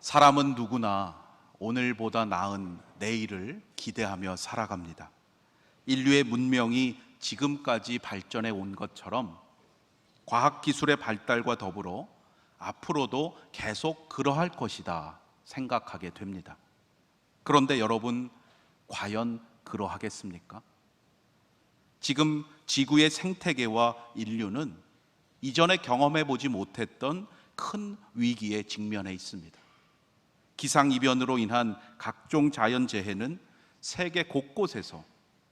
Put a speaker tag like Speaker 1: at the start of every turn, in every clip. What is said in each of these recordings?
Speaker 1: 사람은 누구나 오늘보다 나은 내일을 기대하며 살아갑니다. 인류의 문명이 지금까지 발전해 온 것처럼 과학기술의 발달과 더불어 앞으로도 계속 그러할 것이다 생각하게 됩니다. 그런데 여러분, 과연 그러하겠습니까? 지금 지구의 생태계와 인류는 이전에 경험해 보지 못했던 큰 위기에 직면해 있습니다. 기상이변으로 인한 각종 자연재해는 세계 곳곳에서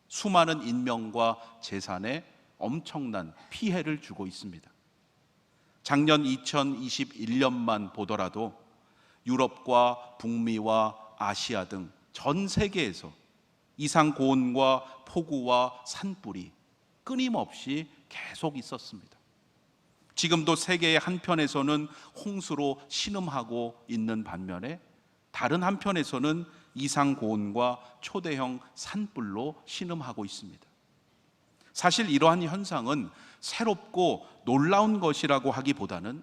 Speaker 1: 수많은 인명과 재산에 엄청난 피해를 주고 있습니다. 작년 2021년만 보더라도 유럽과 북미와 아시아 등 전 세계에서 이상 고온과 폭우와 산불이 끊임없이 계속 있었습니다. 지금도 세계의 한편에서는 홍수로 신음하고 있는 반면에 다른 한편에서는 이상 고온과 초대형 산불로 신음하고 있습니다. 사실 이러한 현상은 새롭고 놀라운 것이라고 하기보다는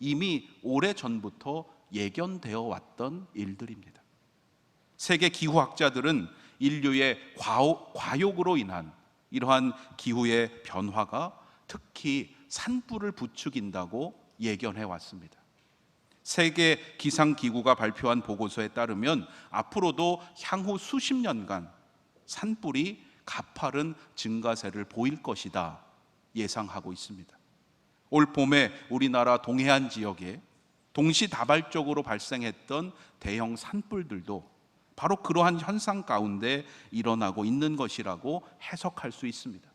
Speaker 1: 이미 오래 전부터 예견되어 왔던 일들입니다. 세계 기후학자들은 인류의 과욕으로 인한 이러한 기후의 변화가 특히 산불을 부추긴다고 예견해 왔습니다. 세계 기상기구가 발표한 보고서에 따르면 앞으로도 향후 수십 년간 산불이 가파른 증가세를 보일 것이다 예상하고 있습니다. 올 봄에 우리나라 동해안 지역에 동시다발적으로 발생했던 대형 산불들도 바로 그러한 현상 가운데 일어나고 있는 것이라고 해석할 수 있습니다.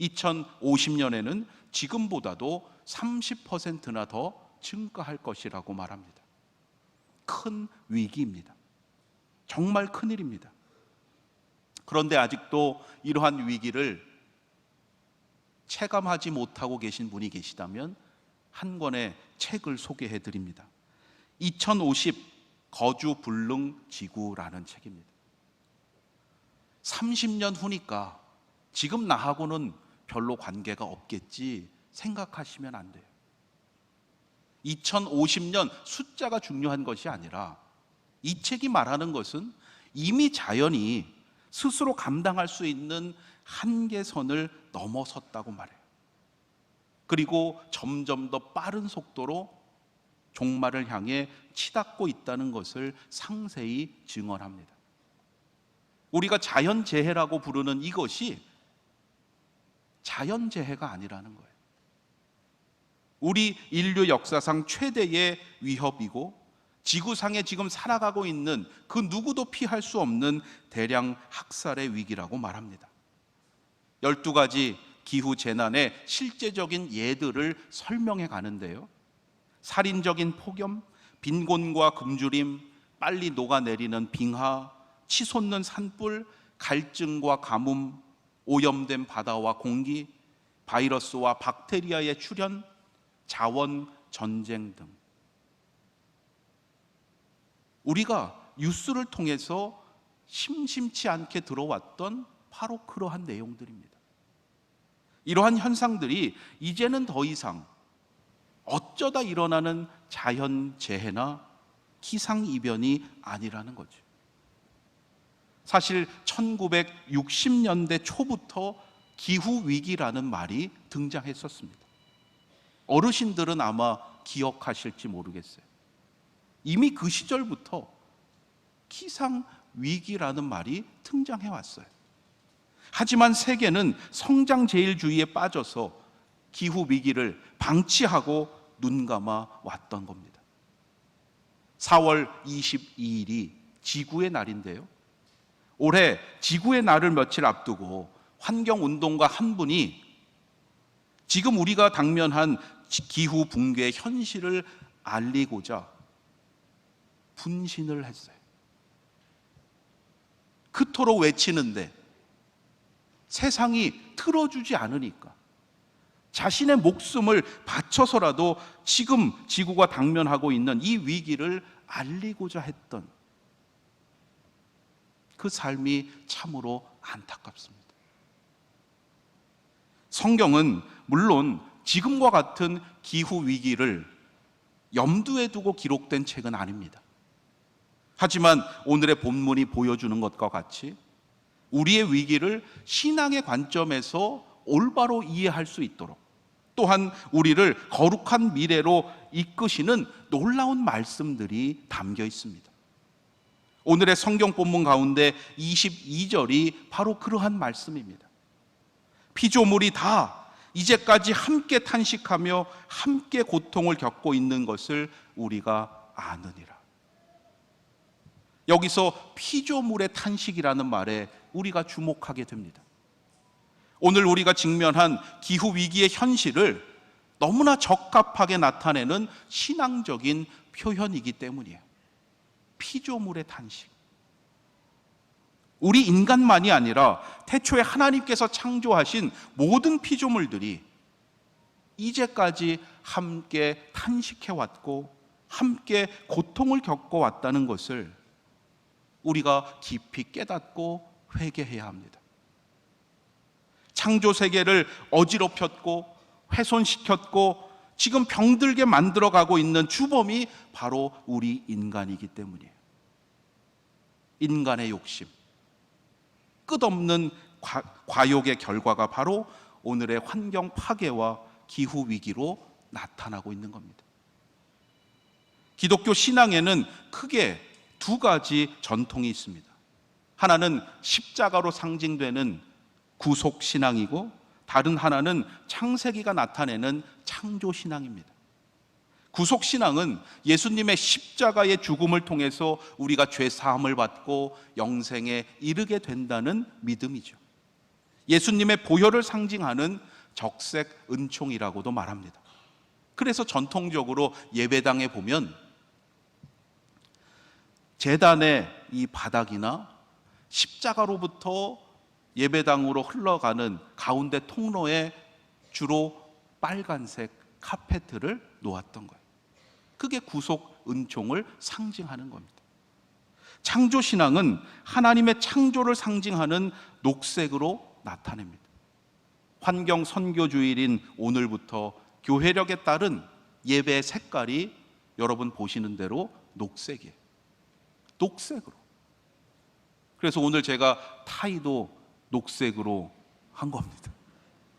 Speaker 1: 2050년에는 지금보다도 30%나 더 증가할 것이라고 말합니다. 큰 위기입니다. 정말 큰 일입니다. 그런데 아직도 이러한 위기를 체감하지 못하고 계신 분이 계시다면 한 권의 책을 소개해 드립니다. 2050 거주 불능 지구라는 책입니다. 30년 후니까 지금 나하고는 별로 관계가 없겠지 생각하시면 안 돼요. 2050년 숫자가 중요한 것이 아니라 이 책이 말하는 것은 이미 자연이 스스로 감당할 수 있는 한계선을 넘어섰다고 말해요. 그리고 점점 더 빠른 속도로 종말을 향해 치닫고 있다는 것을 상세히 증언합니다. 우리가 자연재해라고 부르는 이것이 자연재해가 아니라는 거예요. 우리 인류 역사상 최대의 위협이고 지구상에 지금 살아가고 있는 그 누구도 피할 수 없는 대량 학살의 위기라고 말합니다. 12가지 기후 재난의 실제적인 예들을 설명해 가는데요. 살인적인 폭염, 빈곤과 굶주림, 빨리 녹아내리는 빙하, 치솟는 산불, 갈증과 가뭄, 오염된 바다와 공기, 바이러스와 박테리아의 출현, 자원 전쟁 등 우리가 뉴스를 통해서 심심치 않게 들어왔던 바로 그러한 내용들입니다. 이러한 현상들이 이제는 더 이상 어쩌다 일어나는 자연 재해나 기상 이변이 아니라는 거죠. 사실 1960년대 초부터 기후 위기라는 말이 등장했었습니다. 어르신들은 아마 기억하실지 모르겠어요. 이미 그 시절부터 기상 위기라는 말이 등장해 왔어요. 하지만 세계는 성장 제일주의에 빠져서 기후 위기를 방치하고 눈 감아 왔던 겁니다. 4월 22일이 지구의 날인데요. 올해 지구의 날을 며칠 앞두고 환경 운동가 한 분이 지금 우리가 당면한 기후 붕괴의 현실을 알리고자 분신을 했어요. 그토록 외치는데 세상이 틀어주지 않으니까 자신의 목숨을 바쳐서라도 지금 지구가 당면하고 있는 이 위기를 알리고자 했던 그 삶이 참으로 안타깝습니다. 성경은 물론 지금과 같은 기후 위기를 염두에 두고 기록된 책은 아닙니다. 하지만 오늘의 본문이 보여주는 것과 같이 우리의 위기를 신앙의 관점에서 올바로 이해할 수 있도록 또한 우리를 거룩한 미래로 이끄시는 놀라운 말씀들이 담겨 있습니다. 오늘의 성경 본문 가운데 22절이 바로 그러한 말씀입니다. 피조물이 다 이제까지 함께 탄식하며 함께 고통을 겪고 있는 것을 우리가 아느니라. 여기서 피조물의 탄식이라는 말에 우리가 주목하게 됩니다. 오늘 우리가 직면한 기후 위기의 현실을 너무나 적합하게 나타내는 신앙적인 표현이기 때문이에요. 피조물의 탄식. 우리 인간만이 아니라 태초에 하나님께서 창조하신 모든 피조물들이 이제까지 함께 탄식해 왔고 함께 고통을 겪어 왔다는 것을 우리가 깊이 깨닫고 회개해야 합니다. 창조 세계를 어지럽혔고 훼손시켰고 지금 병들게 만들어 가고 있는 주범이 바로 우리 인간이기 때문이에요. 인간의 욕심, 끝없는 과, 과욕의 결과가 바로 오늘의 환경 파괴와 기후 위기로 나타나고 있는 겁니다. 기독교 신앙에는 크게 두 가지 전통이 있습니다. 하나는 십자가로 상징되는 구속 신앙이고 다른 하나는 창세기가 나타내는 창조 신앙입니다. 구속 신앙은 예수님의 십자가의 죽음을 통해서 우리가 죄 사함을 받고 영생에 이르게 된다는 믿음이죠. 예수님의 보혈을 상징하는 적색 은총이라고도 말합니다. 그래서 전통적으로 예배당에 보면 재단의 이 바닥이나 십자가로부터 예배당으로 흘러가는 가운데 통로에 주로 빨간색 카페트를 놓았던 거예요. 그게 구속 은총을 상징하는 겁니다. 창조 신앙은 하나님의 창조를 상징하는 녹색으로 나타냅니다. 환경 선교 주일인 오늘부터 교회력에 따른 예배 색깔이 여러분 보시는 대로 녹색이에요. 녹색으로. 그래서 오늘 제가 타이도 녹색으로 한 겁니다.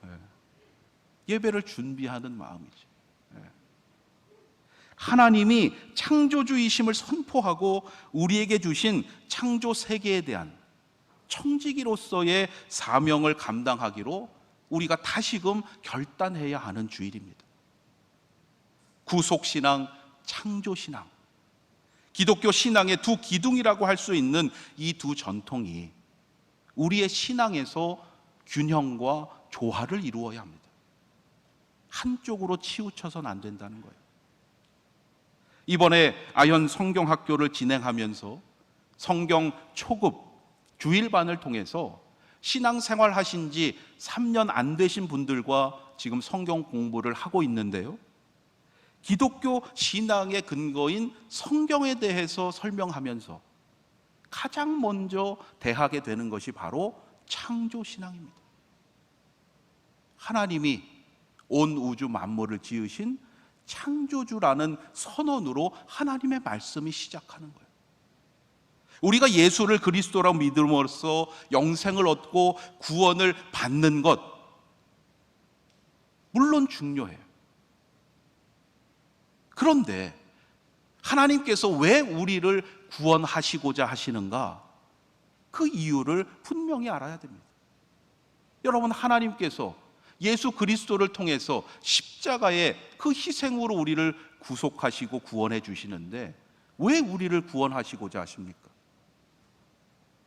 Speaker 1: 예. 예배를 준비하는 마음이죠. 예. 하나님이 창조주이심을 선포하고 우리에게 주신 창조 세계에 대한 청지기로서의 사명을 감당하기로 우리가 다시금 결단해야 하는 주일입니다. 구속신앙, 창조신앙. 기독교 신앙의 두 기둥이라고 할 수 있는 이 두 전통이 우리의 신앙에서 균형과 조화를 이루어야 합니다. 한쪽으로 치우쳐서는 안 된다는 거예요. 이번에 아현 성경 학교를 진행하면서 성경 초급 주일반을 통해서 신앙생활 하신 지 3년 안 되신 분들과 지금 성경 공부를 하고 있는데요. 기독교 신앙의 근거인 성경에 대해서 설명하면서 가장 먼저 대하게 되는 것이 바로 창조 신앙입니다. 하나님이 온 우주 만물을 지으신 창조주라는 선언으로 하나님의 말씀이 시작하는 거예요. 우리가 예수를 그리스도라고 믿음으로써 영생을 얻고 구원을 받는 것 물론 중요해요. 그런데 하나님께서 왜 우리를 구원하시고자 하시는가? 그 이유를 분명히 알아야 됩니다. 여러분, 하나님께서 예수 그리스도를 통해서 십자가의 그 희생으로 우리를 구속하시고 구원해 주시는데 왜 우리를 구원하시고자 하십니까?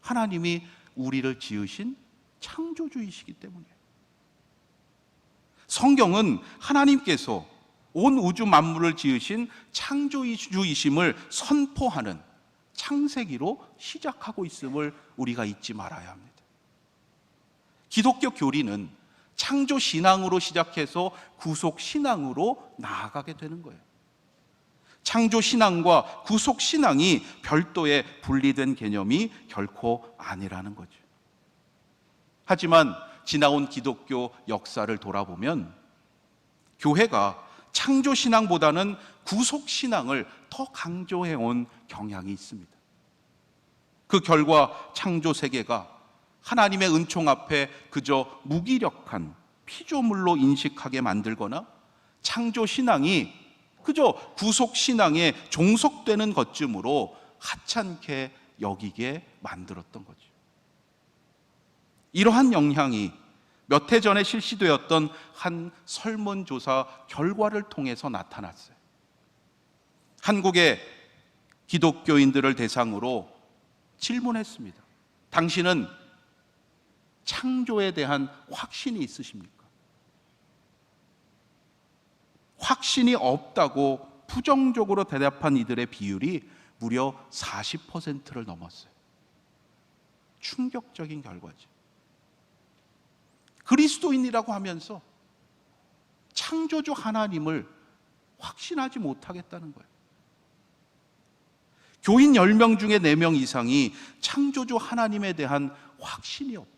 Speaker 1: 하나님이 우리를 지으신 창조주이시기 때문이에요. 성경은 하나님께서 온 우주 만물을 지으신 창조주이심을 선포하는 창세기로 시작하고 있음을 우리가 잊지 말아야 합니다. 기독교 교리는 창조 신앙으로 시작해서 구속 신앙으로 나아가게 되는 거예요. 창조 신앙과 구속 신앙이 별도의 분리된 개념이 결코 아니라는 거죠. 하지만 지나온 기독교 역사를 돌아보면 교회가 창조 신앙보다는 구속 신앙을 더 강조해 온 경향이 있습니다. 그 결과 창조 세계가 하나님의 은총 앞에 그저 무기력한 피조물로 인식하게 만들거나 창조 신앙이 그저 구속 신앙에 종속되는 것쯤으로 하찮게 여기게 만들었던 거죠. 이러한 영향이 몇 해 전에 실시되었던 한 설문조사 결과를 통해서 나타났어요. 한국의 기독교인들을 대상으로 질문했습니다. 당신은 창조에 대한 확신이 있으십니까? 확신이 없다고 부정적으로 대답한 이들의 비율이 무려 40%를 넘었어요. 충격적인 결과죠. 그리스도인이라고 하면서 창조주 하나님을 확신하지 못하겠다는 거예요. 교인 10명 중에 4명 이상이 창조주 하나님에 대한 확신이 없다.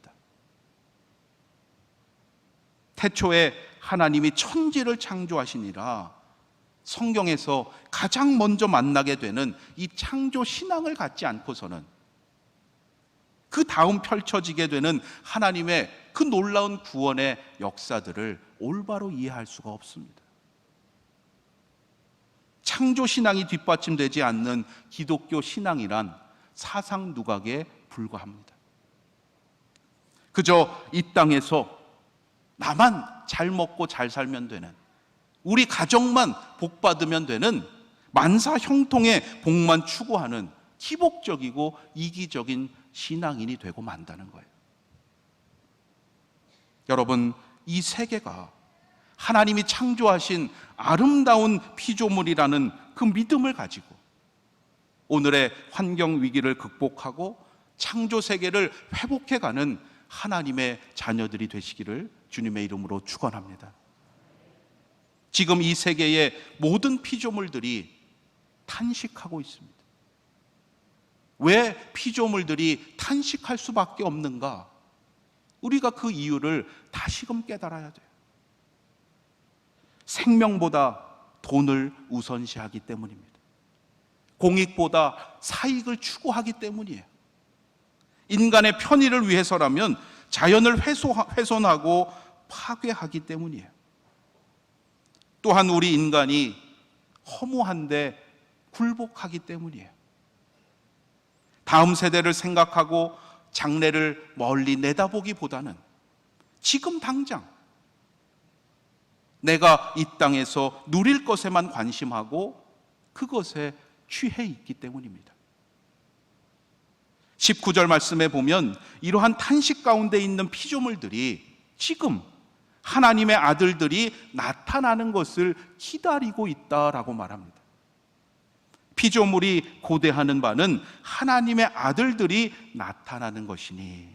Speaker 1: 태초에 하나님이 천지를 창조하시니라 성경에서 가장 먼저 만나게 되는 이 창조 신앙을 갖지 않고서는 그 다음 펼쳐지게 되는 하나님의 그 놀라운 구원의 역사들을 올바로 이해할 수가 없습니다. 창조 신앙이 뒷받침되지 않는 기독교 신앙이란 사상 누각에 불과합니다. 그저 이 땅에서 나만 잘 먹고 잘 살면 되는 우리 가정만 복 받으면 되는 만사 형통의 복만 추구하는 기복적이고 이기적인 신앙인이 되고 만다는 거예요. 여러분, 이 세계가 하나님이 창조하신 아름다운 피조물이라는 그 믿음을 가지고 오늘의 환경 위기를 극복하고 창조 세계를 회복해 가는 하나님의 자녀들이 되시기를 주님의 이름으로 축원합니다. 지금 이 세계의 모든 피조물들이 탄식하고 있습니다. 왜 피조물들이 탄식할 수밖에 없는가? 우리가 그 이유를 다시금 깨달아야 돼요. 생명보다 돈을 우선시하기 때문입니다. 공익보다 사익을 추구하기 때문이에요. 인간의 편의를 위해서라면 자연을 훼손하고 파괴하기 때문이에요. 또한 우리 인간이 허무한데 굴복하기 때문이에요. 다음 세대를 생각하고 장래를 멀리 내다보기보다는 지금 당장 내가 이 땅에서 누릴 것에만 관심하고 그것에 취해 있기 때문입니다. 19절 말씀에 보면 이러한 탄식 가운데 있는 피조물들이 지금 하나님의 아들들이 나타나는 것을 기다리고 있다라고 말합니다. 피조물이 고대하는 바는 하나님의 아들들이 나타나는 것이니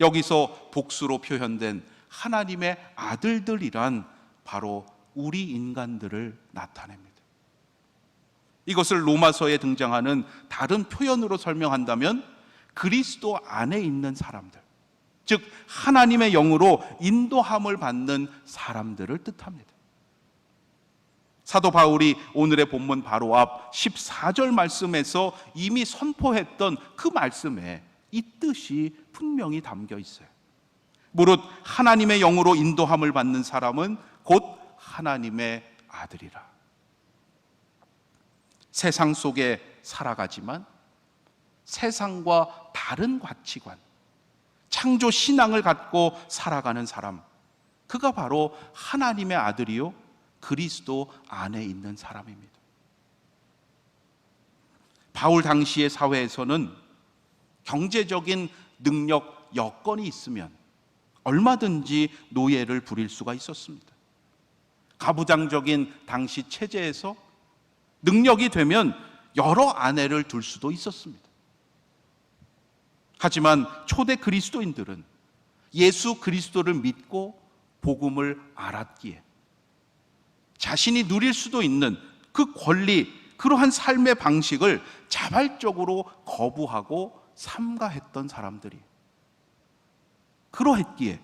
Speaker 1: 여기서 복수로 표현된 하나님의 아들들이란 바로 우리 인간들을 나타냅니다. 이것을 로마서에 등장하는 다른 표현으로 설명한다면 그리스도 안에 있는 사람들, 즉 하나님의 영으로 인도함을 받는 사람들을 뜻합니다. 사도 바울이 오늘의 본문 바로 앞 14절 말씀에서 이미 선포했던 그 말씀에 이 뜻이 분명히 담겨 있어요. 무릇 하나님의 영으로 인도함을 받는 사람은 곧 하나님의 아들이라. 세상 속에 살아가지만 세상과 다른 가치관, 창조 신앙을 갖고 살아가는 사람, 그가 바로 하나님의 아들이요 그리스도 안에 있는 사람입니다. 바울 당시의 사회에서는 경제적인 능력, 여건이 있으면 얼마든지 노예를 부릴 수가 있었습니다. 가부장적인 당시 체제에서 능력이 되면 여러 아내를 둘 수도 있었습니다. 하지만 초대 그리스도인들은 예수 그리스도를 믿고 복음을 알았기에 자신이 누릴 수도 있는 그 권리, 그러한 삶의 방식을 자발적으로 거부하고 삼가했던 사람들이 그러했기에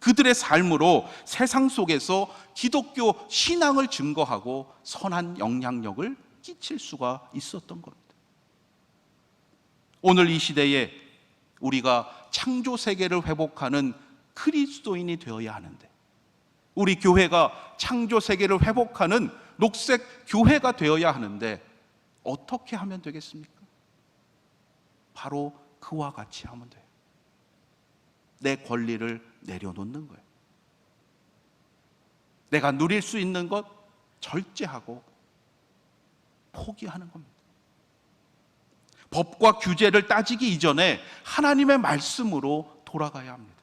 Speaker 1: 그들의 삶으로 세상 속에서 기독교 신앙을 증거하고 선한 영향력을 끼칠 수가 있었던 겁니다. 오늘 이 시대에 우리가 창조 세계를 회복하는 그리스도인이 되어야 하는데 우리 교회가 창조 세계를 회복하는 녹색 교회가 되어야 하는데 어떻게 하면 되겠습니까? 바로 그와 같이 하면 돼요. 내 권리를 내려놓는 거예요. 내가 누릴 수 있는 것 절제하고 포기하는 겁니다. 법과 규제를 따지기 이전에 하나님의 말씀으로 돌아가야 합니다.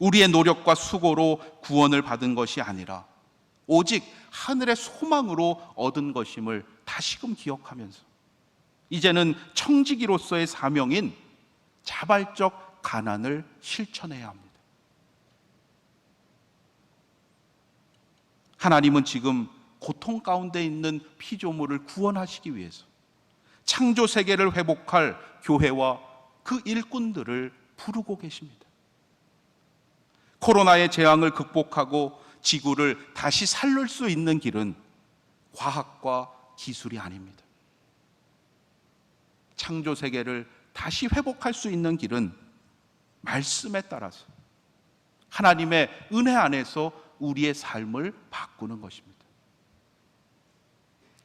Speaker 1: 우리의 노력과 수고로 구원을 받은 것이 아니라 오직 하늘의 소망으로 얻은 것임을 다시금 기억하면서 이제는 청지기로서의 사명인 자발적 가난을 실천해야 합니다. 하나님은 지금 고통 가운데 있는 피조물을 구원하시기 위해서 창조 세계를 회복할 교회와 그 일꾼들을 부르고 계십니다. 코로나의 재앙을 극복하고 지구를 다시 살릴 수 있는 길은 과학과 기술이 아닙니다. 창조 세계를 다시 회복할 수 있는 길은 말씀에 따라서 하나님의 은혜 안에서 우리의 삶을 바꾸는 것입니다.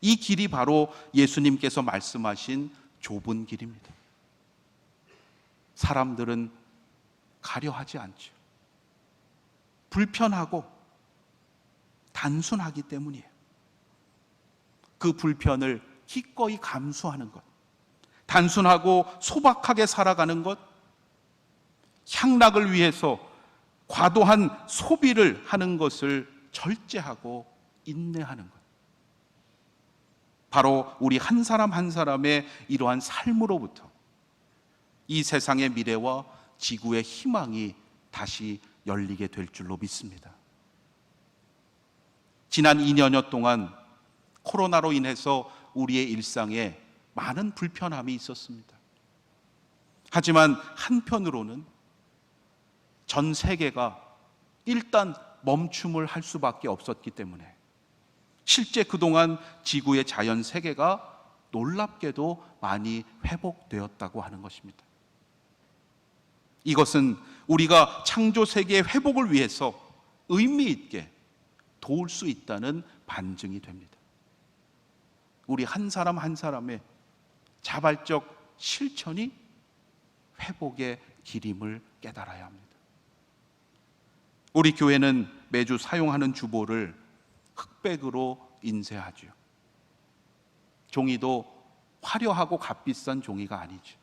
Speaker 1: 이 길이 바로 예수님께서 말씀하신 좁은 길입니다. 사람들은 가려 하지 않죠. 불편하고 단순하기 때문이에요. 그 불편을 기꺼이 감수하는 것. 단순하고 소박하게 살아가는 것. 향락을 위해서 과도한 소비를 하는 것을 절제하고 인내하는 것. 바로 우리 한 사람 한 사람의 이러한 삶으로부터 이 세상의 미래와 지구의 희망이 다시 열리게 될 줄로 믿습니다. 지난 2년여 동안 코로나로 인해서 우리의 일상에 많은 불편함이 있었습니다. 하지만 한편으로는 전 세계가 일단 멈춤을 할 수밖에 없었기 때문에 실제 그동안 지구의 자연 세계가 놀랍게도 많이 회복되었다고 하는 것입니다. 이것은 우리가 창조 세계의 회복을 위해서 의미 있게 도울 수 있다는 반증이 됩니다. 우리 한 사람 한 사람의 자발적 실천이 회복의 길임을 깨달아야 합니다. 우리 교회는 매주 사용하는 주보를 흑백으로 인쇄하죠. 종이도 화려하고 값비싼 종이가 아니죠.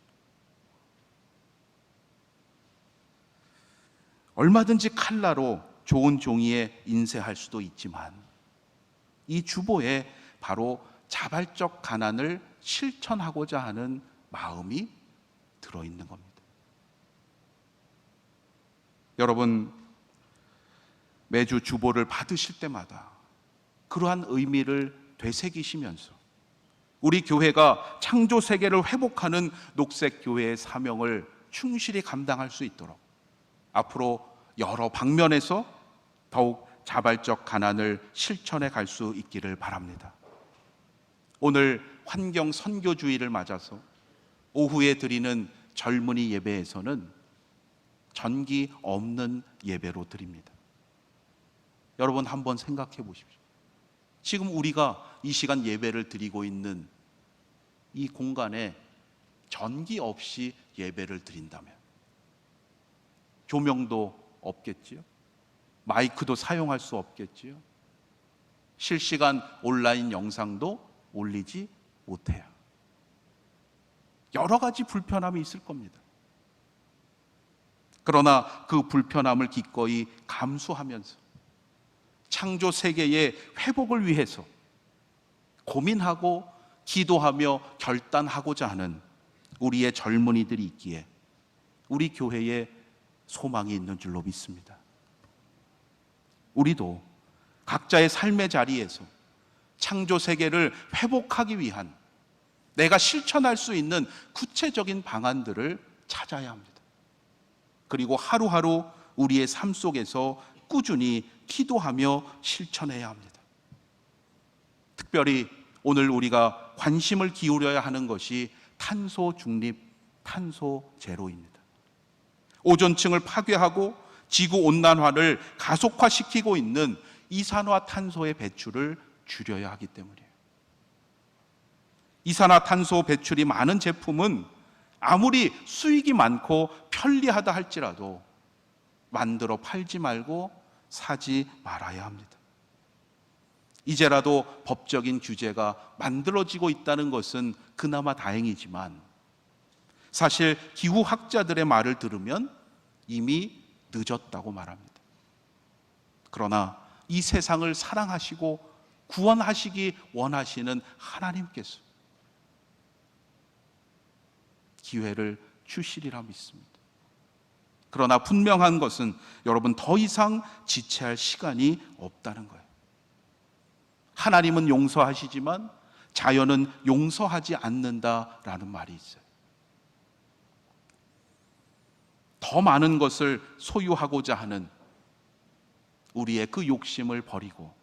Speaker 1: 얼마든지 칼라로 좋은 종이에 인쇄할 수도 있지만 이 주보에 바로 자발적 가난을 실천하고자 하는 마음이 들어 있는 겁니다. 여러분 매주 주보를 받으실 때마다 그러한 의미를 되새기시면서 우리 교회가 창조 세계를 회복하는 녹색 교회의 사명을 충실히 감당할 수 있도록 앞으로 여러 방면에서 더욱 자발적 가난을 실천해 갈 수 있기를 바랍니다. 오늘 환경 선교주의를 맞아서 오후에 드리는 젊은이 예배에서는 전기 없는 예배로 드립니다. 여러분 한번 생각해 보십시오. 지금 우리가 이 시간 예배를 드리고 있는 이 공간에 전기 없이 예배를 드린다면 조명도 없겠지요. 마이크도 사용할 수 없겠지요. 실시간 온라인 영상도 올리지 못해요. 여러 가지 불편함이 있을 겁니다. 그러나 그 불편함을 기꺼이 감수하면서 창조 세계의 회복을 위해서 고민하고 기도하며 결단하고자 하는 우리의 젊은이들이 있기에 우리 교회에 소망이 있는 줄로 믿습니다. 우리도 각자의 삶의 자리에서 창조 세계를 회복하기 위한 내가 실천할 수 있는 구체적인 방안들을 찾아야 합니다. 그리고 하루하루 우리의 삶 속에서 꾸준히 기도하며 실천해야 합니다. 특별히 오늘 우리가 관심을 기울여야 하는 것이 탄소 중립, 탄소 제로입니다. 오존층을 파괴하고 지구 온난화를 가속화시키고 있는 이산화탄소의 배출을 줄여야 하기 때문이에요. 이산화탄소 배출이 많은 제품은 아무리 수익이 많고 편리하다 할지라도 만들어 팔지 말고 사지 말아야 합니다. 이제라도 법적인 규제가 만들어지고 있다는 것은 그나마 다행이지만 사실 기후학자들의 말을 들으면 이미 늦었다고 말합니다. 그러나 이 세상을 사랑하시고 구원하시기 원하시는 하나님께서 기회를 주시리라 믿습니다. 그러나 분명한 것은 여러분 더 이상 지체할 시간이 없다는 거예요. 하나님은 용서하시지만 자연은 용서하지 않는다라는 말이 있어요. 더 많은 것을 소유하고자 하는 우리의 그 욕심을 버리고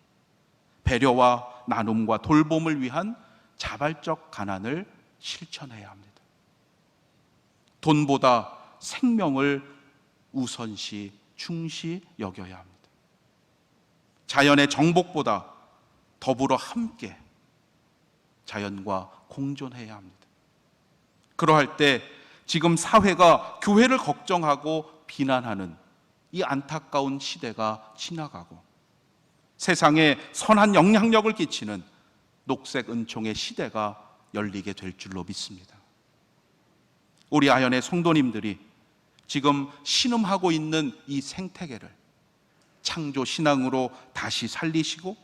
Speaker 1: 배려와 나눔과 돌봄을 위한 자발적 가난을 실천해야 합니다. 돈보다 생명을 우선시 중시 여겨야 합니다. 자연의 정복보다 더불어 함께 자연과 공존해야 합니다. 그러할 때 지금 사회가 교회를 걱정하고 비난하는 이 안타까운 시대가 지나가고 세상에 선한 영향력을 끼치는 녹색 은총의 시대가 열리게 될 줄로 믿습니다. 우리 아연의 성도님들이 지금 신음하고 있는 이 생태계를 창조 신앙으로 다시 살리시고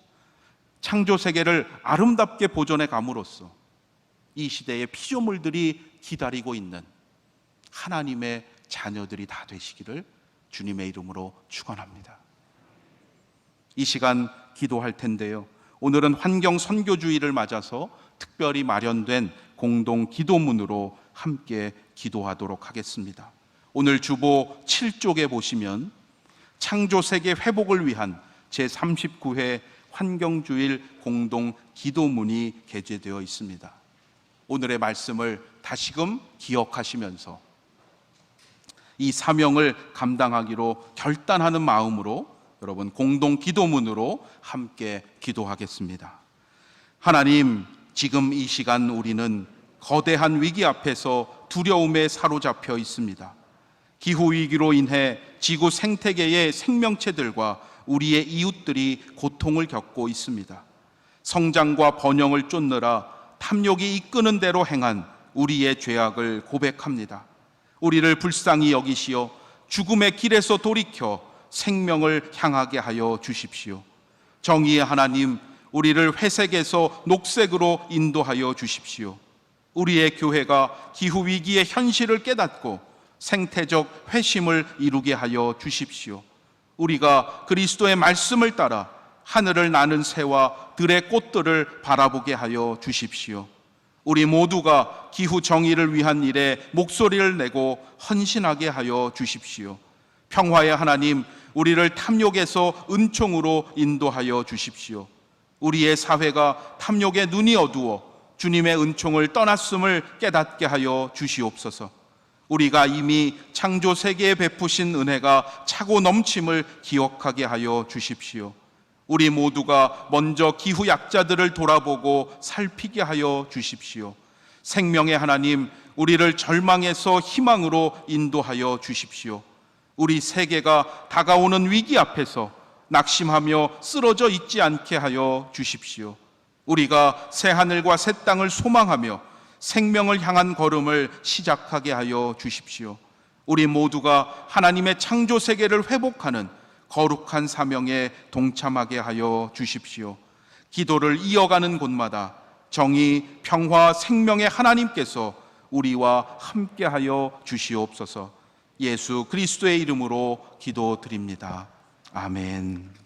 Speaker 1: 창조 세계를 아름답게 보존해 감으로써 이 시대의 피조물들이 기다리고 있는 하나님의 자녀들이 다 되시기를 주님의 이름으로 축원합니다. 이 시간 기도할 텐데요. 오늘은 환경 선교주의를 맞아서 특별히 마련된 공동 기도문으로 함께 기도하도록 하겠습니다. 오늘 주보 7쪽에 보시면 창조 세계 회복을 위한 제 39회 환경주일 공동 기도문이 게재되어 있습니다. 오늘의 말씀을 다시금 기억하시면서 이 사명을 감당하기로 결단하는 마음으로 여러분 공동 기도문으로 함께 기도하겠습니다. 하나님, 지금 이 시간 우리는 거대한 위기 앞에서 두려움에 사로잡혀 있습니다. 기후 위기로 인해 지구 생태계의 생명체들과 우리의 이웃들이 고통을 겪고 있습니다. 성장과 번영을 쫓느라 탐욕이 이끄는 대로 행한 우리의 죄악을 고백합니다. 우리를 불쌍히 여기시어 죽음의 길에서 돌이켜 생명을 향하게 하여 주십시오. 정의의 하나님, 우리를 회색에서 녹색으로 인도하여 주십시오. 우리의 교회가 기후 위기의 현실을 깨닫고 생태적 회심을 이루게 하여 주십시오. 우리가 그리스도의 말씀을 따라 하늘을 나는 새와 들의 꽃들을 바라보게 하여 주십시오. 우리 모두가 기후 정의를 위한 일에 목소리를 내고 헌신하게 하여 주십시오. 평화의 하나님, 우리를 탐욕에서 은총으로 인도하여 주십시오. 우리의 사회가 탐욕의 눈이 어두워 주님의 은총을 떠났음을 깨닫게 하여 주시옵소서. 우리가 이미 창조 세계에 베푸신 은혜가 차고 넘침을 기억하게 하여 주십시오. 우리 모두가 먼저 기후 약자들을 돌아보고 살피게 하여 주십시오. 생명의 하나님, 우리를 절망에서 희망으로 인도하여 주십시오. 우리 세계가 다가오는 위기 앞에서 낙심하며 쓰러져 있지 않게 하여 주십시오. 우리가 새 하늘과 새 땅을 소망하며 생명을 향한 걸음을 시작하게 하여 주십시오. 우리 모두가 하나님의 창조 세계를 회복하는 거룩한 사명에 동참하게 하여 주십시오. 기도를 이어가는 곳마다 정의, 평화, 생명의 하나님께서 우리와 함께하여 주시옵소서. 예수 그리스도의 이름으로 기도드립니다. 아멘.